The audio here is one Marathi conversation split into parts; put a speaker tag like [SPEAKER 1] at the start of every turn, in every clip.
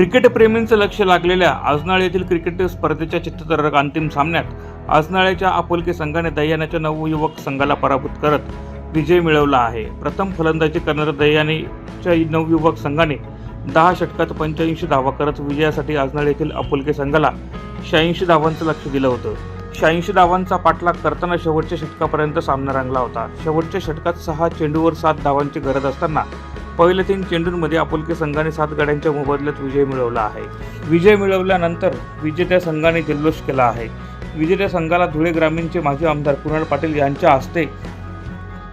[SPEAKER 1] क्रिकेटप्रेमींचं लक्ष लागलेल्या आजनाळ येथील क्रिकेट स्पर्धेच्या चित्तदर्शक अंतिम सामन्यात आजनाळ्याच्या आपुलकी संघाने दह्यानाच्या नवयुवक संघाला पराभूत करत विजय मिळवला आहे. प्रथम फलंदाजी करणाऱ्या दह्यानीच्या नवयुवक संघाने दहा षटकात पंच्याऐंशी धावा करत विजयासाठी आजनाळ येथील आपुलकी संघाला शहाऐंशी धावांचं लक्ष दिलं होतं. शहाऐंशी धावांचा पाठलाग करताना शेवटच्या षटकापर्यंत सामना रंगला होता. शेवटच्या षटकात सहा चेंडूवर सात धावांची गरज असताना पहिल्या तीन चेंडूंमध्ये आपुलकी संघाने सात गाड्यांच्या मोबदल्यात विजय मिळवला आहे. विजय मिळवल्यानंतर विजेत्या संघाने जल्लोष केला आहे. विजेत्या संघाला धुळे ग्रामीणचे माजी आमदार कुणाल पाटील यांच्या हस्ते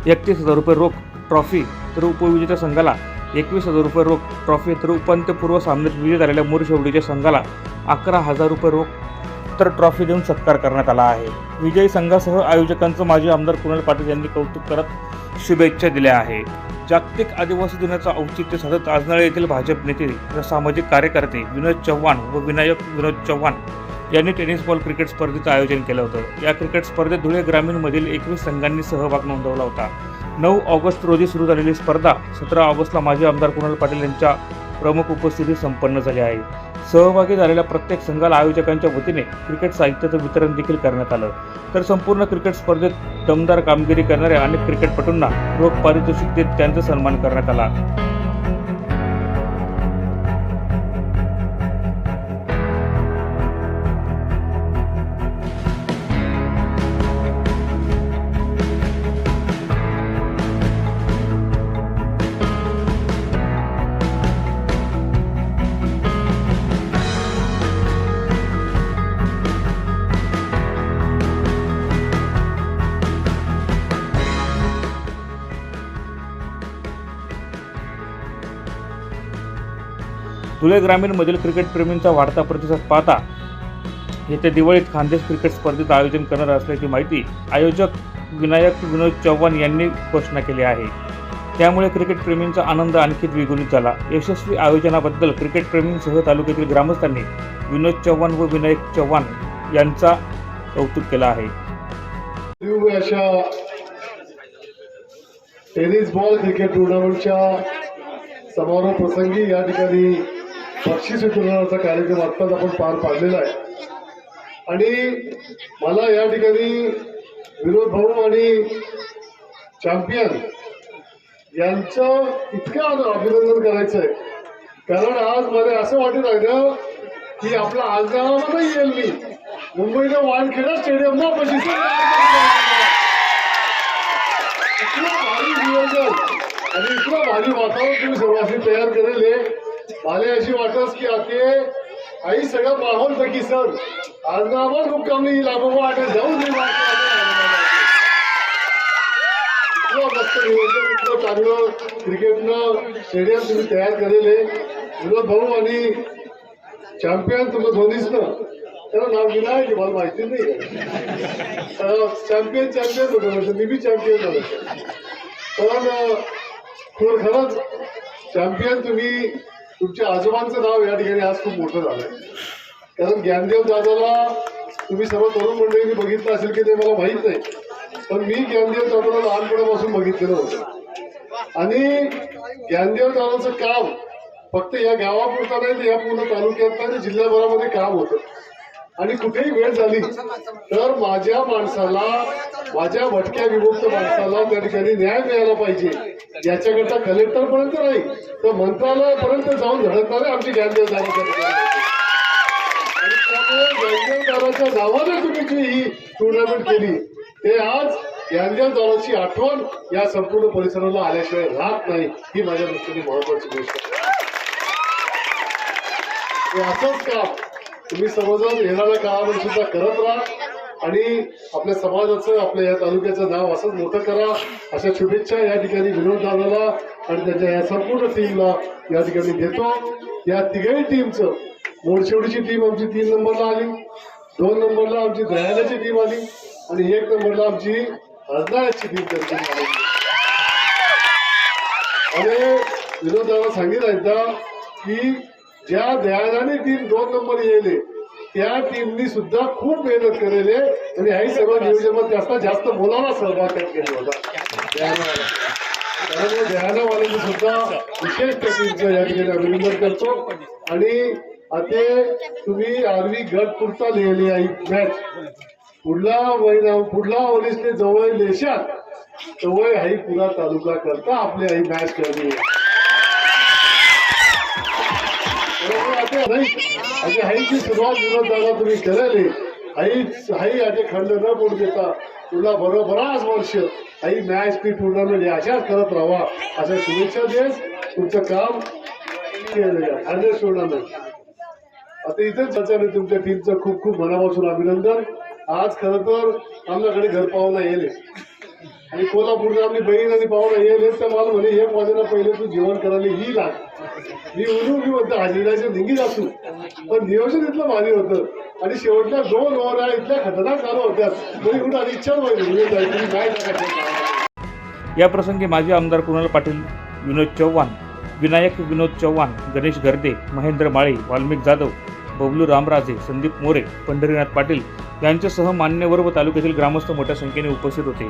[SPEAKER 1] एकतीस हजार रुपये रोख ट्रॉफी तर उपविजेत्या संघाला एकवीस हजार रुपये रोख ट्रॉफी तर उपांत्यपूर्व सामन्यात विजय झालेल्या मोरशेवडीच्या संघाला अकरा हजार रुपये रोख तर ट्रॉफी देऊन सत्कार करण्यात आला आहे. विजयी संघासह आयोजकांचं माजी आमदार कुणाल पाटील यांनी कौतुक करत शुभेच्छा दिल्या आहे जागतिक आदिवासी दिनाचं औचित्य साधत आजनाळे येथील भाजप नेते व सामाजिक कार्यकर्ते विनोद चव्हाण व विनायक विनोद चव्हाण यांनी टेनिस बॉल क्रिकेट स्पर्धेचं आयोजन केलं होतं. या क्रिकेट स्पर्धेत धुळे ग्रामीणमधील एकवीस संघांनी सहभाग नोंदवला होता. नऊ ऑगस्ट रोजी सुरू झालेली स्पर्धा सतरा ऑगस्टला माजी आमदार कुणाल पाटील यांच्या प्रमुख उपस्थितीत संपन्न झाली आहे. सहभागी झालेल्या प्रत्येक संघाला आयोजकांच्या वतीने क्रिकेट साहित्याचं वितरण देखील करण्यात आलं. तर संपूर्ण क्रिकेट स्पर्धेत दमदार कामगिरी करणाऱ्या अनेक क्रिकेटपटूंना रोख पारितोषिक देत त्यांचा सन्मान करण्यात आला. धुळे ग्रामीणमधील क्रिकेटप्रेमींचा वाढता प्रतिसाद पाहता येत्या दिवाळीत खानदेश क्रिकेट स्पर्धेत आयोजन करणार असल्याची माहिती आयोजक विनायक विनोद चव्हाण यांनी घोषणा केली आहे. त्यामुळे क्रिकेटप्रेमींचा आनंद आणखी द्विगुणित झाला. यशस्वी आयोजनाबद्दल क्रिकेटप्रेमींसह तालुक्यातील ग्रामस्थांनी विनोद चव्हाण व विनायक चव्हाण यांचा कौतुक केलं आहे.
[SPEAKER 2] अशा टेनिस बॉल क्रिकेट टुर्नामेंटच्या समारोप प्रसंगी या ठिकाणी बक्षीस वितरणाचा कार्यक्रम आत्ताच आपण पार पाडलेला आहे. आणि मला या ठिकाणी विनोद भाऊ आणि चॅम्पियन यांचं इतकं अभिनंदन करायचं आहे कारण आज मला असं वाटत राहिलं की आपला आज नाही येईल मी. मुंबईच्या वानखेडा स्टेडियमला बक्षीस इतकं भारी नियोजन आणि इतकं भारी वातावरण तुम्ही सर्वांनी तयार केलेले मला अशी वाटत की आते आई सगळं माहोल सकी सर आज ना आम्हाला मुक्कामी लागोबा वाटे जाऊ दे चांगलं क्रिकेटनं स्टेडियम तुम्ही तयार केलेले. विनोद भाऊ आणि चॅम्पियन तुम्ही ना त्याला नाव दिलं आहे की मला माहिती नाही. चॅम्पियन चॅम्पियन होतं म्हणजे मी बी चॅम्पियन झालो. पण खरंच चॅम्पियन तुम्ही तुमच्या आजोबांचं नाव या ठिकाणी आज खूप मोठं झालंय. कारण ज्ञानदेव दादाला तुम्ही सर्व तरुण मंडळींनी बघितलं असेल की ते मला माहीत नाही पण मी ज्ञानदेव दादाला लहानपणापासून बघितलेलं होतं. आणि ज्ञानदेव दादाचं काम फक्त या गावापुरता नाही तर या पूर्ण तालुक्यात आणि जिल्ह्याभरामध्ये काम होतं. आणि कुठेही वेळ झाली तर माझ्या माणसाला माझ्या भटक्या विमुक्त माणसाला त्या ठिकाणी न्याय मिळाला पाहिजे. याच्याकरता कलेक्टर पर्यंत नाही तर मंत्रालयापर्यंत जाऊन धडकणारे आमची ज्ञानदेव दादा ज्ञानदेवदाराच्या नावाने तुम्ही जी ही टुर्नामेंट केली ते आज ज्ञानदेवदाराची आठवण या संपूर्ण परिसराला आल्याशिवाय राहत नाही ही माझ्या दृष्टीने महत्वाची गोष्ट आहे. असंच काम तुम्ही सर्वजण येणाऱ्या काळामध्ये सुद्धा करत राहा आणि आपल्या समाजाचं आपल्या या तालुक्याचं नाव असंच मोठं करा. अशा शुभेच्छा या ठिकाणी विनोद दादाला आणि त्याच्या या संपूर्ण टीमला या ठिकाणी देतो. या तिघही टीमचं मोडशेवडीची टीम आमची तीन नंबरला आली दोन नंबरला आमची दयालाची टीम आली आणि एक नंबरला आमची हरनाळ्याची टीम त्यांची आली. आणि विनोद दादा सांगितलं एकदा की ज्या ध्यानाने टीम दोन नंबर येले त्या टीमनी सुद्धा खूप मेहनत केलेले आणि ह्याही सर्व नियोजनात जास्त जास्त मुलांना सहभाग त्यात केला होता. त्यामुळे ध्यानवाल्यांनी सुद्धा विशेष त्या या ठिकाणी अभिनंदन करतो. आणि आता तुम्ही आरवी गट पुरता लिहिली आहे मॅच पुढला महिना पुढला ओलिसने जवळ देशात जवळ हाई पुरा तालुका करता आपली आई मॅच करणे नाही. हाईची सुरुवात विरोध तुम्ही केलेली. आई हाई आणि खंड न पडू देता. तुला बरोबराच वर्ष. आई मॅच ती टुर्नामेंट अशाच करत राहा. अशा शुभेच्छा देस तुमचं काम हंड्रेड टुर्नामेंट आता इथेच चर्चा नाही तुमच्या टीमचं खूप खूप मनापासून अभिनंदन. आज खरं तर आमच्याकडे घर पाहुणा येले आणि कोल्हापूरला आपली बहीण आणि पाहुणा येले तर मला म्हणे एक वाजेला पहिले तू जेवण करायला ही लाग. मी उलू मी म्हणतो हजेराच्या निघीत असू पण नियोजन इथलं भारी होतं. आणि शेवटच्या दोन ओव्हर इथल्या खतरनाक चालू होत्या. तरी कुठं आणि इच्छाच व्हायची काय
[SPEAKER 1] या प्रसंगी माजी आमदार कुणाल पाटील विनोद चव्हाण विनायक विनोद चव्हाण गणेश गर्दे महेंद्र माळे वाल्मिक जाधव बबलू रामराजे संदीप मोरे पंढरीनाथ पाटील यांच्यासह मान्यवर व तालुक्यातील ग्रामस्थ मोठ्या संख्येने उपस्थित होते.